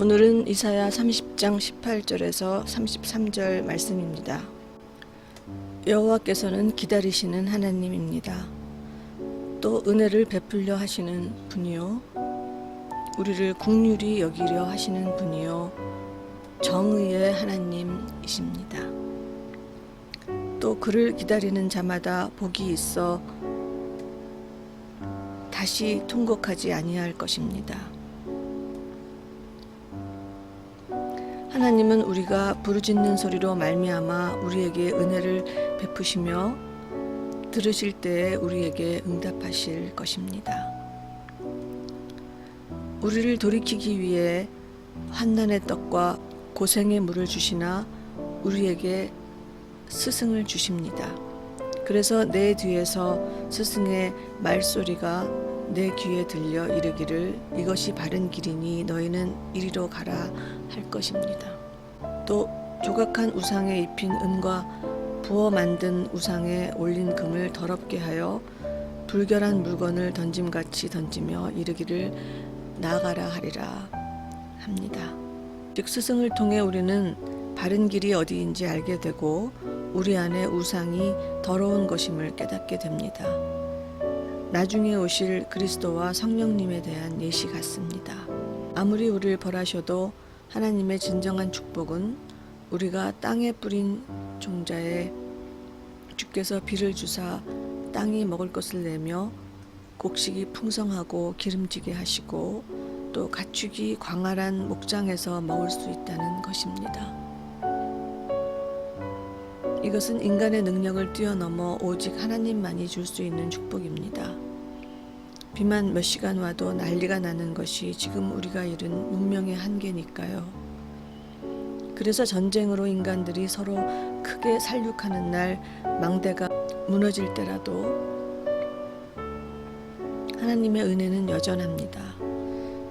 오늘은 이사야 30장 18절에서 33절 말씀입니다. 여호와께서는 기다리시는 하나님입니다. 또 은혜를 베풀려 하시는 분이요 우리를 국률이 여기려 하시는 분이요 정의의 하나님이십니다. 또 그를 기다리는 자마다 복이 있어 다시 통곡하지 아니할 것입니다. 하나님은 우리가 부르짖는 소리로 말미암아 우리에게 은혜를 베푸시며 들으실 때에 우리에게 응답하실 것입니다. 우리를 돌이키기 위해 환난의 떡과 고생의 물을 주시나 우리에게 스승을 주십니다. 그래서 내 뒤에서 스승의 말소리가 내 귀에 들려 이르기를 이것이 바른 길이니 너희는 이리로 가라 할 것입니다. 또 조각한 우상에 입힌 은과 부어 만든 우상에 올린 금을 더럽게 하여 불결한 물건을 던짐같이 던지며 이르기를 나가라 하리라 합니다. 즉 스승을 통해 우리는 바른 길이 어디인지 알게 되고 우리 안에 우상이 더러운 것임을 깨닫게 됩니다. 나중에 오실 그리스도와 성령님에 대한 예시 같습니다. 아무리 우리를 벌하셔도 하나님의 진정한 축복은 우리가 땅에 뿌린 종자에 주께서 비를 주사 땅이 먹을 것을 내며 곡식이 풍성하고 기름지게 하시고 또 가축이 광활한 목장에서 먹을 수 있다는 것입니다. 이것은 인간의 능력을 뛰어넘어 오직 하나님만이 줄 수 있는 축복입니다. 비만 몇 시간 와도 난리가 나는 것이 지금 우리가 이룬 문명의 한계니까요. 그래서 전쟁으로 인간들이 서로 크게 살육하는 날 망대가 무너질 때라도 하나님의 은혜는 여전합니다.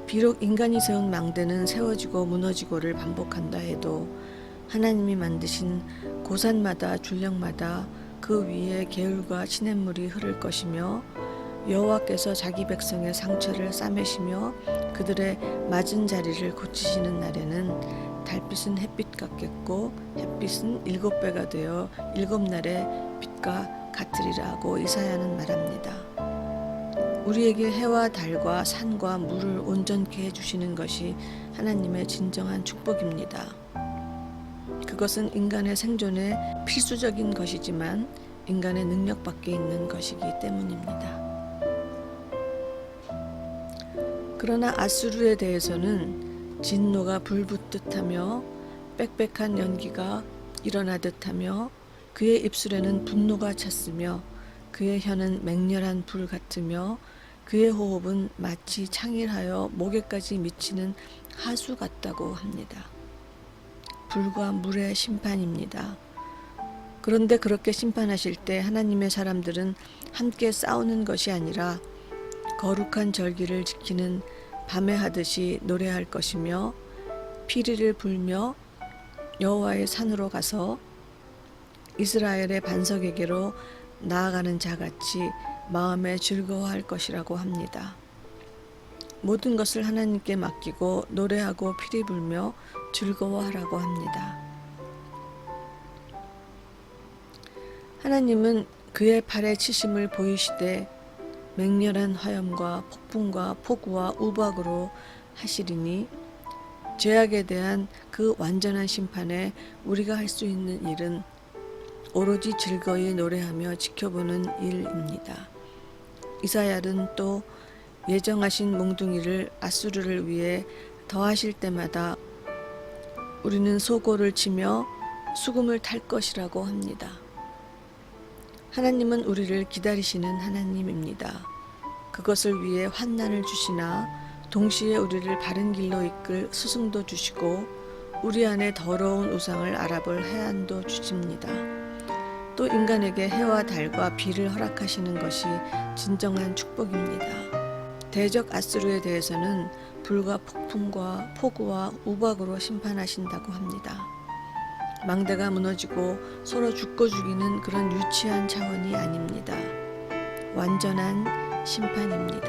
비록 인간이 세운 망대는 세워지고 무너지고를 반복한다 해도 하나님이 만드신 고산마다 줄령마다 그 위에 개울과 시냇물이 흐를 것이며 여호와께서 자기 백성의 상처를 싸매시며 그들의 맞은 자리를 고치시는 날에는 달빛은 햇빛 같겠고 햇빛은 일곱 배가 되어 일곱 날의 빛과 같으리라고 이사야는 말합니다. 우리에게 해와 달과 산과 물을 온전케 해주시는 것이 하나님의 진정한 축복입니다. 그것은 인간의 생존에 필수적인 것이지만 인간의 능력 밖에 있는 것이기 때문입니다. 그러나 아수르에 대해서는 진노가 불붙듯 하며 빽빽한 연기가 일어나듯 하며 그의 입술에는 분노가 찼으며 그의 혀는 맹렬한 불 같으며 그의 호흡은 마치 창일하여 목에까지 미치는 하수 같다고 합니다. 불과 물의 심판입니다. 그런데 그렇게 심판하실 때 하나님의 사람들은 함께 싸우는 것이 아니라 거룩한 절기를 지키는 밤에 하듯이 노래할 것이며 피리를 불며 여호와의 산으로 가서 이스라엘의 반석에게로 나아가는 자같이 마음에 즐거워할 것이라고 합니다. 모든 것을 하나님께 맡기고 노래하고 피리 불며 즐거워하라고 합니다. 하나님은 그의 팔에 치심을 보이시되 맹렬한 화염과 폭풍과 폭우와 우박으로 하시리니 죄악에 대한 그 완전한 심판에 우리가 할 수 있는 일은 오로지 즐거이 노래하며 지켜보는 일입니다. 이사야는 또 예정하신 몽둥이를 아수르를 위해 더하실 때마다 우리는 소고를 치며 수금을 탈 것이라고 합니다. 하나님은 우리를 기다리시는 하나님입니다. 그것을 위해 환난을 주시나 동시에 우리를 바른 길로 이끌 스승도 주시고 우리 안에 더러운 우상을 알아볼 해안도 주십니다. 또 인간에게 해와 달과 비를 허락하시는 것이 진정한 축복입니다. 대적 아수르에 대해서는 불과 폭풍과 폭우와 우박으로 심판하신다고 합니다. 망대가 무너지고 서로 죽고 죽이는 그런 유치한 차원이 아닙니다. 완전한 심판입니다.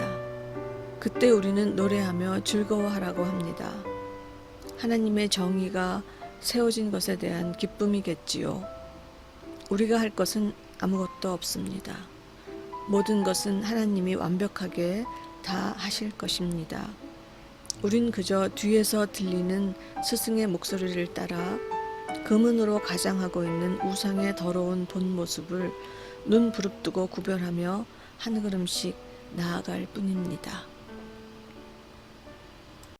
그때 우리는 노래하며 즐거워하라고 합니다. 하나님의 정의가 세워진 것에 대한 기쁨이겠지요. 우리가 할 것은 아무것도 없습니다. 모든 것은 하나님이 완벽하게 다 하실 것입니다. 우린 그저 뒤에서 들리는 스승의 목소리를 따라 금은으로 가장하고 있는 우상의 더러운 본 모습을 눈 부릅뜨고 구별하며 한 걸음씩 나아갈 뿐입니다.